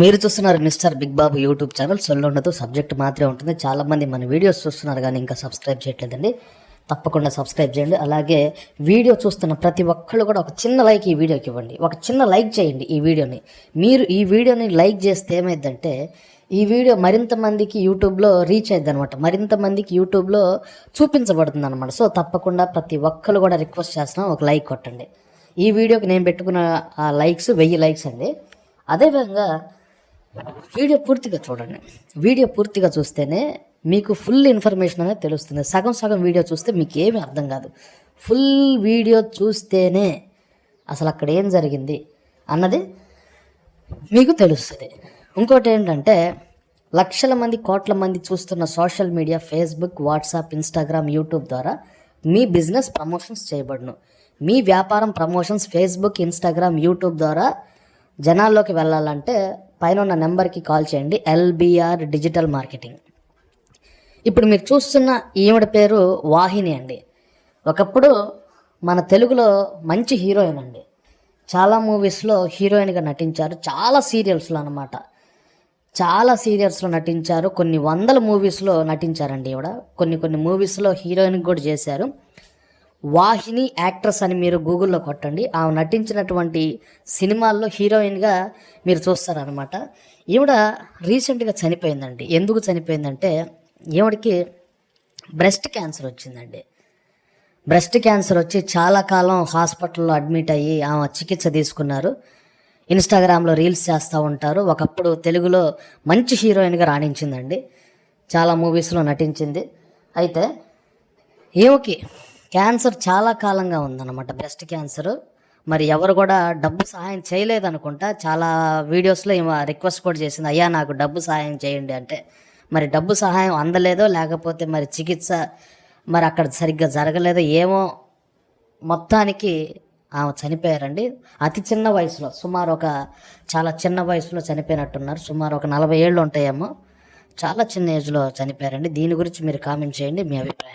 మీరు చూస్తున్నారు mister big Babu YouTube channel. సొల్లు ఉండదు సబ్జెక్ట్ మాత్రమే ఉంటుంది. చాలామంది మన వీడియోస్ చూస్తున్నారు కానీ ఇంకా సబ్స్క్రైబ్ చేయట్లేదండి. తప్పకుండా సబ్స్క్రైబ్ చేయండి. అలాగే వీడియో చూస్తున్న ప్రతి ఒక్కళ్ళు కూడా ఒక చిన్న లైక్ ఈ వీడియోకి ఇవ్వండి. ఒక చిన్న లైక్ చేయండి ఈ వీడియోని. మీరు ఈ వీడియోని లైక్ చేస్తే ఏమైందంటే ఈ వీడియో మరింత మందికి యూట్యూబ్లో రీచ్ అయింది అనమాట మరింత మందికి యూట్యూబ్లో చూపించబడుతుంది అనమాట సో తప్పకుండా ప్రతి ఒక్కరు కూడా రిక్వెస్ట్ చేస్తున్నాం ఒక లైక్ కొట్టండి. ఈ వీడియోకి నేను పెట్టుకున్న ఆ లైక్స్ వెయ్యి లైక్స్ అండి. అదేవిధంగా వీడియో పూర్తిగా చూడండి. వీడియో పూర్తిగా చూస్తేనే మీకు ఫుల్ ఇన్ఫర్మేషన్ అనేది తెలుస్తుంది. సగం సగం వీడియో చూస్తే మీకు ఏమీ అర్థం కాదు. ఫుల్ వీడియో చూస్తేనే అసలు అక్కడ ఏం జరిగింది అన్నది మీకు తెలుస్తుంది. ఇంకోటి ఏంటంటే లక్షల మంది కోట్ల మంది చూస్తున్న social media Facebook WhatsApp Instagram YouTube ద్వారా మీ బిజినెస్ ప్రమోషన్స్ చేయబడును. మీ వ్యాపారం ప్రమోషన్స్ ఫేస్బుక్ ఇన్స్టాగ్రామ్ యూట్యూబ్ ద్వారా జనాల్లోకి వెళ్ళాలంటే పైన ఉన్న నెంబర్కి కాల్ చేయండి. LBR digital marketing. ఇప్పుడు మీరు చూస్తున్న ఈవిడ పేరు వాహిని అండి. ఒకప్పుడు మన తెలుగులో మంచి హీరోయిన్ అండి. చాలా మూవీస్లో హీరోయిన్గా నటించారు. చాలా సీరియల్స్లో అనమాట చాలా సీరియల్స్లో నటించారు. కొన్ని వందల మూవీస్లో నటించారండి ఈవిడ. కొన్ని కొన్ని మూవీస్లో హీరోయిన్ కూడా చేశారు. వాహిని యాక్ట్రెస్ అని మీరు గూగుల్లో కొట్టండి. ఆమె నటించినటువంటి సినిమాల్లో హీరోయిన్గా మీరు చూస్తారనమాట ఈవిడ రీసెంట్గా చనిపోయిందండి. ఎందుకు చనిపోయిందంటే ఈవిడకి బ్రెస్ట్ క్యాన్సర్ వచ్చిందండి. బ్రెస్ట్ క్యాన్సర్ వచ్చి చాలా కాలం హాస్పిటల్లో అడ్మిట్ అయ్యి ఆమె చికిత్స తీసుకున్నారు. ఇన్స్టాగ్రామ్లో రీల్స్ చేస్తూ ఉంటారు. ఒకప్పుడు తెలుగులో మంచి హీరోయిన్గా రాణించిందండి. చాలా మూవీస్లో నటించింది. అయితే ఈమెకి క్యాన్సర్ చాలా కాలంగా ఉందన్నమాట. బ్రెస్ట్ క్యాన్సర్ మరి ఎవరు కూడా డబ్బు సహాయం చేయలేదనుకుంటా చాలా వీడియోస్లో ఈమె రిక్వెస్ట్ కూడా చేసింది అయ్యా నాకు డబ్బు సహాయం చేయండి అంటే. మరి డబ్బు సహాయం అందలేదో లేకపోతే మరి చికిత్స మరి అక్కడ సరిగ్గా జరగలేదో ఏమో మొత్తానికి ఆమె చనిపోయారండి. అతి చిన్న వయసులో సుమారు ఒక చాలా చిన్న వయసులో చనిపోయినట్టున్నారు. సుమారు ఒక నలభై ఏళ్ళు ఉంటాయేమో. చాలా చిన్న ఏజ్లో చనిపోయారండి. దీని గురించి మీరు కామెంట్ చేయండి మీ అభిప్రాయం.